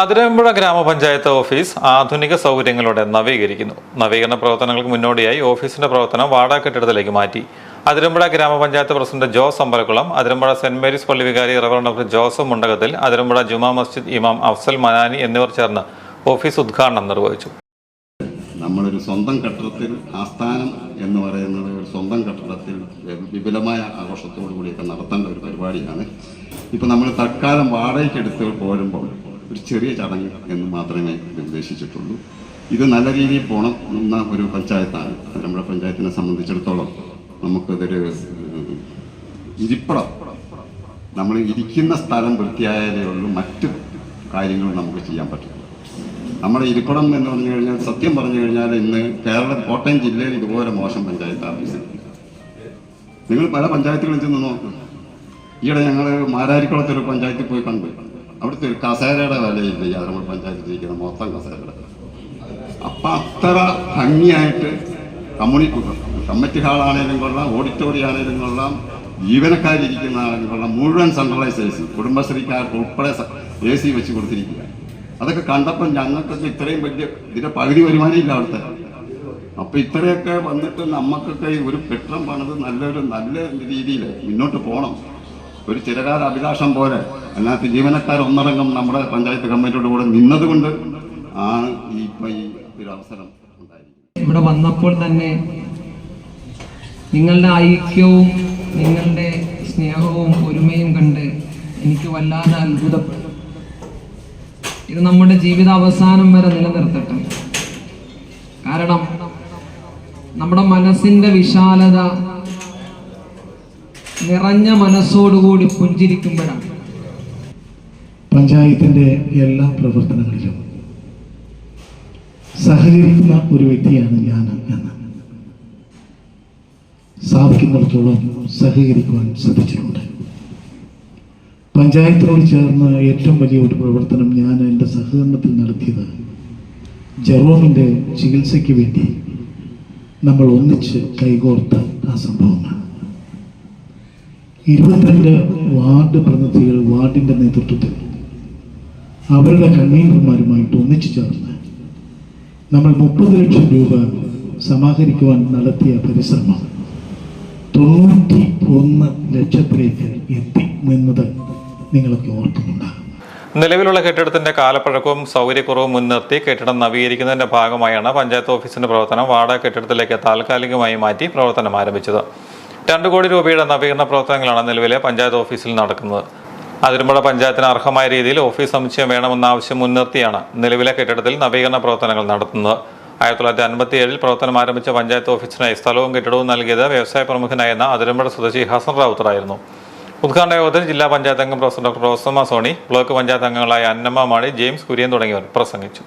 അതിരമ്പുഴ ഗ്രാമപഞ്ചായത്ത് ഓഫീസ് ആധുനിക സൗകര്യങ്ങളോടെ നവീകരിക്കുന്നു. നവീകരണ പ്രവർത്തനങ്ങൾക്ക് മുന്നോടിയായി ഓഫീസിന്റെ പ്രവർത്തനം വാടക കെട്ടിടത്തിലേക്ക് മാറ്റി. അതിരമ്പുഴ ഗ്രാമപഞ്ചായത്ത് president Jose Ambalakkulam Athirampuzha Saint Mary's പള്ളി വികാരി reverend doctor Joseph Mundakathil Athirampuzha Juma Masjid ഇമാം അഫ്സൽ മനാനി എന്നിവർ ചേർന്ന് ഓഫീസ് ഉദ്ഘാടനം നിർവഹിച്ചു. നമ്മളൊരു സ്വന്തം കെട്ടിടത്തിൽ ആസ്ഥാനം എന്ന് പറയുന്നത് ഒരു സ്വന്തം കെട്ടിടത്തിൽ വിപുലമായ ആഘോഷത്തോടു കൂടിയൊക്കെ നടത്തേണ്ട ഒരു പരിപാടിയാണ്. ഇപ്പം നമ്മൾ തൽക്കാലം വാടകയ്ക്കെടുത്ത് പോരുമ്പോൾ ഒരു ചെറിയ ചടങ്ങ് എന്ന് മാത്രമേ ഉദ്ദേശിച്ചിട്ടുള്ളൂ ഇത് നല്ല രീതിയിൽ പോകണം എന്ന ഒരു പഞ്ചായത്താണ്. നമ്മുടെ പഞ്ചായത്തിനെ സംബന്ധിച്ചിടത്തോളം നമുക്കിതൊരു ഇരിപ്പടം. നമ്മൾ ഇരിക്കുന്ന സ്ഥലം വൃത്തിയായാലേ ഉള്ളൂ. മറ്റു കാര്യങ്ങളും നമുക്ക് ചെയ്യാൻ പറ്റും നമ്മുടെ ഇരിപ്പിടം എന്ന് പറഞ്ഞു കഴിഞ്ഞാൽ സത്യം പറഞ്ഞു കഴിഞ്ഞാൽ ഇന്ന് കേരള കോട്ടയം ജില്ലയിൽ ഇതുപോലെ മോശം പഞ്ചായത്താണ് നിങ്ങൾ പല പഞ്ചായത്തുകളിൽ ചെന്ന് നോക്കും. ഈയിടെ ഞങ്ങൾ മാരാരിക്കുളത്തൊരു പഞ്ചായത്തിൽ പോയി കണ്ടു. അവിടുത്തെ ഒരു കസേരയുടെ വിലയില്ല. പഞ്ചായത്തിൽ ഇരിക്കുന്ന മൊത്തം കസേരയുടെ അപ്പം അത്ര ഭംഗിയായിട്ട് കമ്മ്യൂണിറ്റി കമ്മിറ്റി ഹാളാണേലും കൊള്ളാം ഓഡിറ്റോറിയം ആണേലും കൊള്ളാം ജീവനക്കാരിരിക്കുന്ന ആണെങ്കിലും കൊള്ളാം. മുഴുവൻ സെൻട്രലൈസ് എ സി കുടുംബശ്രീക്കാർക്ക് ഉൾപ്പെടെ എ സി വെച്ച് കൊടുത്തിരിക്കുക. അതൊക്കെ കണ്ടപ്പോൾ ഞങ്ങൾക്കൊക്കെ ഇത്രയും വലിയ ഇതിന്റെ പകുതി വരുമാനമില്ല അവിടുത്തെ. അപ്പൊ ഇത്രയൊക്കെ വന്നിട്ട് നമുക്കൊക്കെ ഒരു കെട്ടിടം പണിത് നല്ലൊരു നല്ല രീതിയിൽ മുന്നോട്ട് പോകണം ഒരു ചിരകാല അഭിലാഷം പോലെ അതിനകത്ത് ജീവനക്കാർ ഒന്നടങ്കം നമ്മുടെ പഞ്ചായത്ത് കമ്മിറ്റിയോട് കൂടെ നിന്നതുകൊണ്ട് ആണ് ഈ ഒരു അവസരം ഇവിടെ വന്നപ്പോൾ തന്നെ നിങ്ങളുടെ ഐക്യവും നിങ്ങളുടെ സ്നേഹവും ഒരുമയും കണ്ട് എനിക്ക് വല്ലാതെ അത്ഭുതപ്പെട്ടു. ഇത് നമ്മുടെ ജീവിത അവസാനം വരെ നിലനിർത്തട്ടെ. കാരണം നമ്മുടെ മനസ്സിന്റെ വിശാലത നിറഞ്ഞ മനസ്സോടുകൂടി പുഞ്ചിരിക്കുമ്പോഴാണ്. പഞ്ചായത്തിന്റെ എല്ലാ പ്രവർത്തനങ്ങളിലും സഹകരിക്കുന്ന ഒരു വ്യക്തിയാണ് ഞാൻ എന്ന് സാധിക്കുന്നിടത്തോളം സഹകരിക്കുവാൻ ശ്രദ്ധിച്ചിട്ടുണ്ട്. പഞ്ചായത്തിനോട് ചേർന്ന ഏറ്റവും വലിയ ഒരു പ്രവർത്തനം ഞാൻ എന്റെ സഹകരണത്തിൽ നടത്തിയത് ജെറോമിന്റെ ചികിത്സയ്ക്ക് വേണ്ടി നമ്മൾ ഒന്നിച്ച് കൈകോർത്ത ആ സംഭവമാണ്. ഇരുപത്തിരണ്ട് വാർഡ് പ്രതിനിധികൾ വാർഡിന്റെ നേതൃത്വത്തിൽ അവരുടെ കൺവീനർമാരുമായിട്ട് ഒന്നിച്ചു ചേർന്ന് നമ്മൾ മുപ്പത് ലക്ഷം രൂപ സമാഹരിക്കുവാൻ നടത്തിയ പരിശ്രമം തൊണ്ണൂറ്റി ഒന്ന് ലക്ഷത്തിലേക്ക് എത്തി നിന്നത് നിങ്ങളൊക്കെ ഓർക്കുന്നുണ്ടാകും. നിലവിലുള്ള കെട്ടിടത്തിന്റെ കാലപ്പഴക്കവും സൗകര്യക്കുറവും മുൻനിർത്തി കെട്ടിടം നവീകരിക്കുന്നതിന്റെ ഭാഗമായാണ് പഞ്ചായത്ത് ഓഫീസിന്റെ പ്രവർത്തനം. വാടക കെട്ടിടത്തിലേക്ക് താൽക്കാലികമായി മാറ്റി പ്രവർത്തനം ആരംഭിച്ചത്. രണ്ടു കോടി രൂപയുടെ നവീകരണ പ്രവർത്തനങ്ങളാണ് നിലവിലെ പഞ്ചായത്ത് ഓഫീസിൽ നടക്കുന്നത്. അതിരുമ്പുഴ പഞ്ചായത്തിന് അർഹമായ രീതിയിൽ ഓഫീസ് സമുച്ചയം വേണമെന്ന ആവശ്യം മുൻനിർത്തിയാണ് നിലവിലെ കെട്ടിടത്തിൽ നവീകരണ പ്രവർത്തനങ്ങൾ നടത്തുന്നത്. ആയിരത്തി തൊള്ളായിരത്തി അൻപത്തി ഏഴിൽ പ്രവർത്തനം ആരംഭിച്ച പഞ്ചായത്ത് ഓഫീസിനായി സ്ഥലവും കെട്ടിടവും നൽകിയത് വ്യവസായ പ്രമുഖനായിരുന്ന അതിരമ്പുഴ സ്വദേശി ഹസൻ റാവുത്തറായിരുന്നു ഉദ്ഘാടന യോഗത്തിൽ ജില്ലാ പഞ്ചായത്ത് അംഗം professor doctor Rosamma Soni block panchayat അംഗങ്ങളായ അന്നമ്മ മാണി ജെയിംസ് കുര്യൻ തുടങ്ങിയവർ പ്രസംഗിച്ചു.